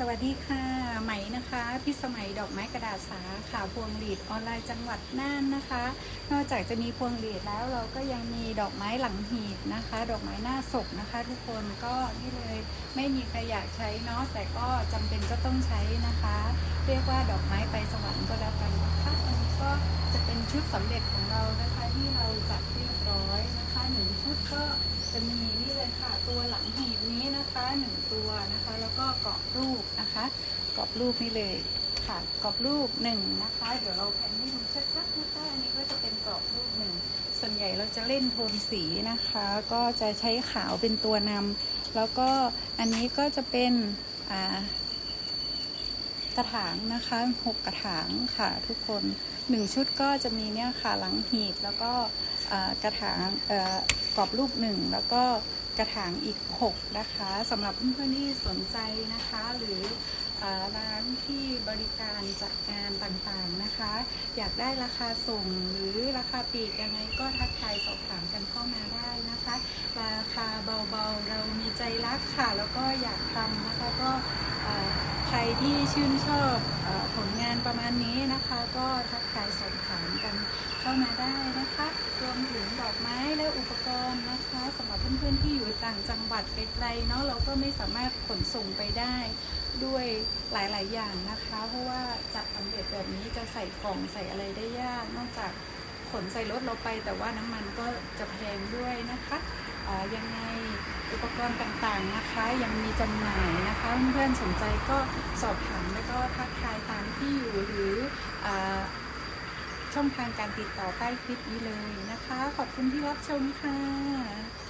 สวัสดีค่ะไหมนะคะพิสมัยดอกไม้กระดาษสาขาพวงหลีดออนไลน์จังหวัดน่านนะคะ นอกจากจะมีพวงหลีดแล้วเราก็ยังมีดอกไม้หลังหีบนะคะ ดอกไม้หน้าศพนะคะ ทุกคนก็นี่เลยไม่มีใครอยากใช้เนาะแต่ก็จำเป็นก็ต้องใช้นะคะ เรียกว่าดอกไม้ไปสวรรค์ก็แล้วกันนะคะอันนี้ก็จะเป็นชุดสำเร็จของเรานะคะที่เราจัดเรียบร้อยนะคะหนึ่งชุดก็จะมี หนึ่งตัวนะคะ แล้วก็กรอบรูปนะคะ กรอบรูปนี่เลยค่ะกรอบรูปหนึ่งนะคะ เดี๋ยวเราแผนให้ดูชัดๆนะคะอันนี้ก็จะเป็นกรอบรูปหนึ่งส่วนใหญ่เราจะเล่นโทนสีนะคะ ก็จะใช้ขาวเป็นตัวนำแล้วก็อันนี้ก็จะเป็นอ่ากระถางนะคะหกกระถางค่ะทุกคนหนึ่งชุดก็จะมีเนี่ยค่ะหลังหีบแล้วก็อ่อกระถางอ่อกรอบรูปหนึ่งแล้วก็ กระถางอีก 6 นะคะสำหรับเพื่อนๆที่สนใจนะคะ หรืออร้านที่บริการจัดงานต่างๆนะคะ อยากได้ราคาส่งหรือราคาปีกยังไงก็ทักทายสอบถามกันเข้ามาได้นะคะ ราคาเบาๆเรามีใจรักค่ะ แล้วก็อยากทำนะคะก็ใครที่ชื่นชอบอผลงานประมาณนี้นะคะ ก็ทักทายสอบถามกันเข้ามาได้นะคะ รวมถึงดอกไม้และอุปกรณ์ ต่างจังหวัดไกลๆเนาะเราก็ไม่สามารถขนส่งไปได้ด้วยหลาย ๆ อย่างนะคะ เพราะว่าจัดสำเร็จแบบนี้จะใส่กล่องใส่อะไรได้ยาก นอกจากขนใส่รถเราไป แต่ว่าน้ำมันก็จะแพงด้วยนะคะยังไงอุปกรณ์ต่างๆนะคะ ยังมีจำหน่ายนะคะเพื่อนๆสนใจก็สอบถามแล้วก็ทักทายตามที่อยู่หรืออช่องทางการติดต่อใต้คลิปนี้เลยนะคะ ขอบคุณที่รับชมค่ะ